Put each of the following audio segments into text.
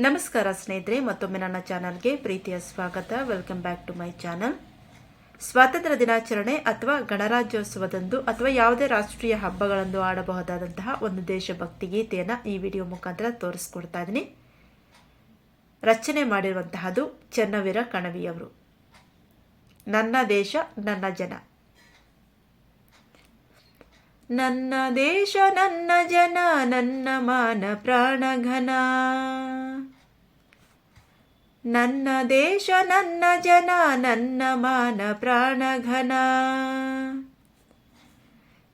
ನಮಸ್ಕಾರ ಸ್ನೇಹಿತರೆ, ಮತ್ತೊಮ್ಮೆ ನನ್ನ ಚಾನಲ್ಗೆ ಪ್ರೀತಿಯ ಸ್ವಾಗತ. Welcome back to my channel ಸ್ವಾತಂತ್ರ್ಯ ದಿನಾಚರಣೆ ಅಥವಾ ಗಣರಾಜ್ಯೋತ್ಸವದಂದು ಅಥವಾ ಯಾವುದೇ ರಾಷ್ಟ್ರೀಯ ಹಬ್ಬಗಳಂದು ಆಡಬಹುದಾದಂತಹ ಒಂದು ದೇಶಭಕ್ತಿ ಗೀತೆಯನ್ನು ಈ ವಿಡಿಯೋ ಮುಖಾಂತರ ತೋರಿಸ್ಕೊಡ್ತಾ ಇದ್ದೀನಿ. ರಚನೆ ಮಾಡಿರುವಂತಹದ್ದು ಚೆನ್ನವೀರ ಕಣವಿಯವರು. ನನ್ನ ದೇಶ, ನನ್ನ ಜನ. ನನ್ನ ದೇಶ, ನನ್ನ ಜನ, ನನ್ನ ಮಾನ ಪ್ರಾಣಘನ. ನನ್ನ ದೇಶ, ನನ್ನ ಜನ, ನನ್ನ ಮಾನ ಪ್ರಾಣಘನ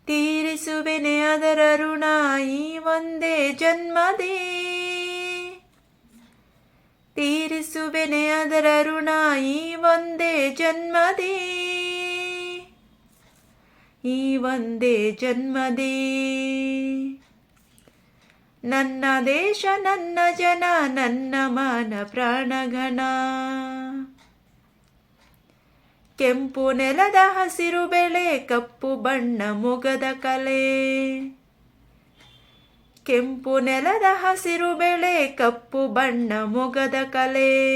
ತೀರಿಸುವೆನೆ ಅದರ ಋಣ, ಈ ಒಂದೇ ಜನ್ಮದೇ. ತೀರಿಸುವೆನೆ ಅದರ ಋಣ, ಈ ಒಂದೇ ಜನ್ಮದೇ. ಈ ಒಂದೇ ಜನ್ಮದೇ. ನನ್ನ ದೇಶ, ನನ್ನ ಜನ, ನನ್ನ ಮಾನ ಪ್ರಾಣಗಣ ಕೆಂಪು ನೆಲದ ಹಸಿರು ಬೆಳೆ, ಕಪ್ಪು ಬಣ್ಣ ಮೊಗದ ಕಲೆ. ಕೆಂಪು ನೆಲದ ಹಸಿರು ಬೆಳೆ, ಕಪ್ಪು ಬಣ್ಣ ಮೊಗದ ಕಲೆ.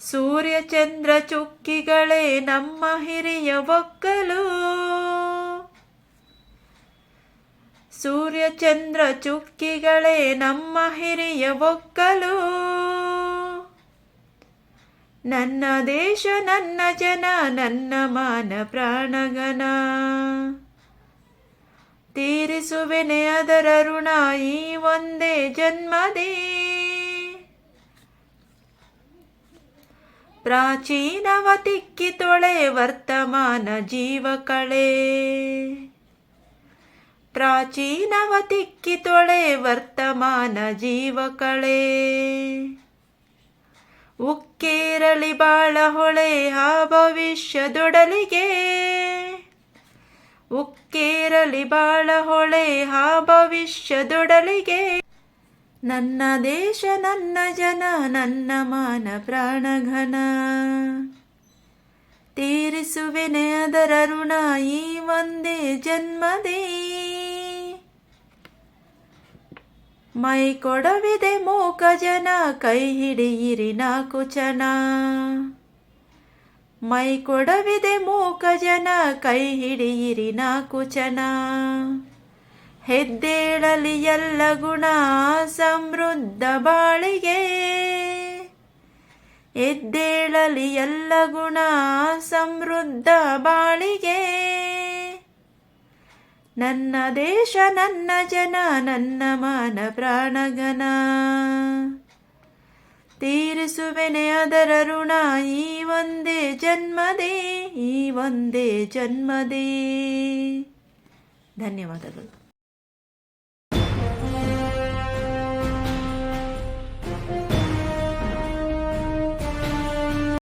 ಸೂರ್ಯ ಚಂದ್ರ ಚುಕ್ಕಿಗಳೇ ನಮ್ಮ ಹಿರಿಯ ಒಕ್ಕಲು. ಸೂರ್ಯ ಚಂದ್ರ ಚುಕ್ಕಿಗಳೇ ನಮ್ಮ ಹಿರಿಯ ಒಕ್ಕಲು. ನನ್ನ ದೇಶ, ನನ್ನ ಜನ, ನನ್ನ ಮಾನ ಪ್ರಾಣಗನ ತೀರಿಸುವೆನೆ ಅದರ ಋಣ ಈ ಒಂದೇ ಜನ್ಮದೇ. ಪ್ರಾಚೀನವ ತಿಕ್ಕಿ ತೊಳೆ, ವರ್ತಮಾನ ಜೀವ ಕಳೆ. ಪ್ರಾಚೀನವ ತಿಕ್ಕಿ ತೊಳೆ ವರ್ತಮಾನ ಜೀವ ಕಳೆ ಉಕ್ಕೇರಳಿ ಬಾಳ ಹೊಳೆ, ಆ ಭವಿಷ್ಯದೊಡಲಿಗೆ. ಉಕ್ಕೇರಲಿ ಬಾಳ ಹೊಳೆ, ಆ ಭವಿಷ್ಯದೊಡಲಿಗೆ. ನನ್ನ ದೇಶ, ನನ್ನ ಜನ, ನನ್ನ ಮಾನ ಪ್ರಾಣಘನ ತೀರಿಸುವೆನೆ ಅದರ ಋಣ, ಈ ಒಂದೇ ಜನ್ಮದೇ. ಮೈ ಕೊಡವಿದೆ ಮೂಕ ಜನ, ಕೈ ಹಿಡಿಯಿರಿ ನಾಲ್ಕು ಜನ. ಮೈ ಕೊಡವಿದೆ ಮೂಕ ಜನ, ಕೈ ಹಿಡಿಯಿರಿ ನಾಲ್ಕು ಜನ. ಹೆದ್ದೇಳಲಿ ಎಲ್ಲ ಗುಣ, ಸಮೃದ್ಧ ಬಾಳಿಗೆ. ಎದ್ದೇಳಲಿ ಎಲ್ಲ ಗುಣ, ಸಮೃದ್ಧ ಬಾಳಿಗೆ. ನನ್ನ ದೇಶ, ನನ್ನ ಜನ, ನನ್ನ ಮಾನ ಪ್ರಾಣಗನ ತೀರಿಸುವೆನೆ ಅದರ ಋಣ, ಈ ಒಂದೇ ಜನ್ಮದೇ, ಈ ಒಂದೇ ಜನ್ಮದೇ. ಧನ್ಯವಾದಗಳು.